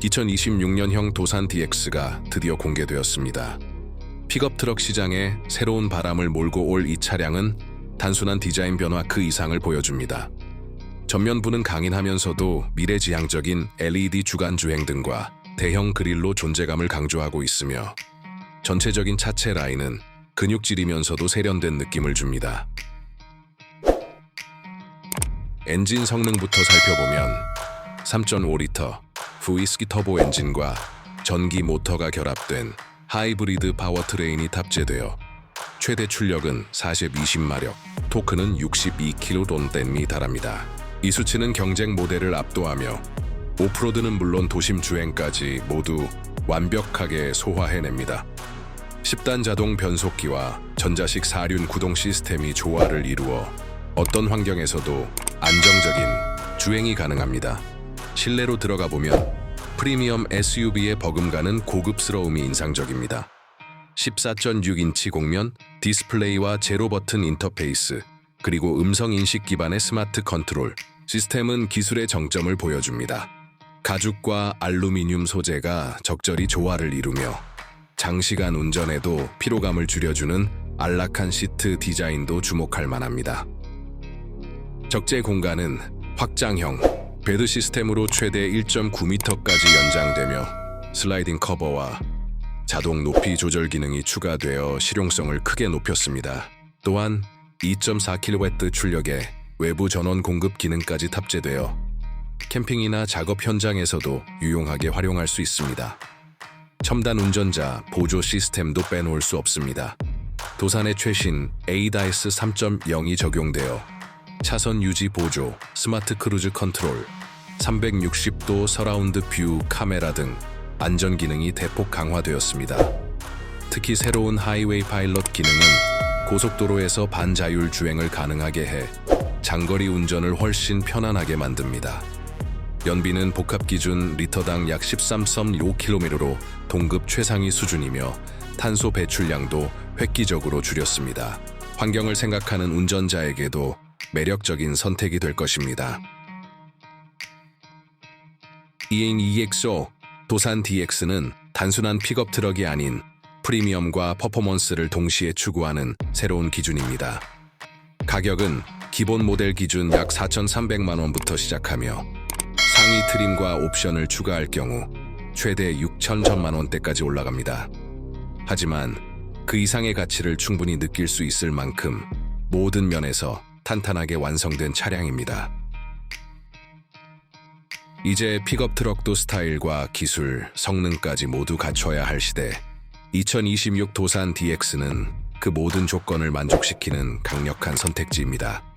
2026년형 도산 DX가 드디어 공개되었습니다. 픽업 트럭 시장에 새로운 바람을 몰고 올 이 차량은 단순한 디자인 변화 그 이상을 보여줍니다. 전면부는 강인하면서도 미래지향적인 LED 주간 주행 등과 대형 그릴로 존재감을 강조하고 있으며 전체적인 차체 라인은 근육질이면서도 세련된 느낌을 줍니다. 엔진 성능부터 살펴보면 3.5리터 V6 터보 엔진과 전기 모터가 결합된 하이브리드 파워트레인이 탑재되어 최대 출력은 40, 20마력, 토크는 62kg에 달합니다. 이 수치는 경쟁 모델을 압도하며 오프로드는 물론 도심 주행까지 모두 완벽하게 소화해냅니다. 10단 자동 변속기와 전자식 사륜 구동 시스템이 조화를 이루어 어떤 환경에서도 안정적인 주행이 가능합니다. 실내로 들어가 보면 프리미엄 SUV의 버금가는 고급스러움이 인상적입니다. 14.6인치 곡면, 디스플레이와 제로 버튼 인터페이스, 그리고 음성 인식 기반의 스마트 컨트롤, 시스템은 기술의 정점을 보여줍니다. 가죽과 알루미늄 소재가 적절히 조화를 이루며 장시간 운전에도 피로감을 줄여주는 안락한 시트 디자인도 주목할 만합니다. 적재 공간은 확장형, 베드 시스템으로 최대 1.9m까지 연장되며 슬라이딩 커버와 자동 높이 조절 기능이 추가되어 실용성을 크게 높였습니다. 또한 2.4kW 출력의 외부 전원 공급 기능까지 탑재되어 캠핑이나 작업 현장에서도 유용하게 활용할 수 있습니다. 첨단 운전자 보조 시스템도 빼놓을 수 없습니다. 도산의 최신 ADAS 3.0이 적용되어 차선 유지 보조, 스마트 크루즈 컨트롤, 360도 서라운드 뷰 카메라 등 안전 기능이 대폭 강화되었습니다. 특히 새로운 하이웨이 파일럿 기능은 고속도로에서 반자율 주행을 가능하게 해 장거리 운전을 훨씬 편안하게 만듭니다. 연비는 복합 기준 리터당 약 13.5km로 동급 최상위 수준이며 탄소 배출량도 획기적으로 줄였습니다. 환경을 생각하는 운전자에게도 매력적인 선택이 될 것입니다. 이행 EXO 도산 DX는 단순한 픽업 트럭이 아닌 프리미엄과 퍼포먼스를 동시에 추구하는 새로운 기준입니다. 가격은 기본 모델 기준 약 4,300만 원부터 시작하며 상위 트림과 옵션을 추가할 경우 최대 6천천만 원대까지 올라갑니다. 하지만 그 이상의 가치를 충분히 느낄 수 있을 만큼 모든 면에서 탄탄하게 완성된 차량입니다. 이제 픽업 트럭도 스타일과 기술, 성능까지 모두 갖춰야 할 시대. 2026 도산 DX는 그 모든 조건을 만족시키는 강력한 선택지입니다.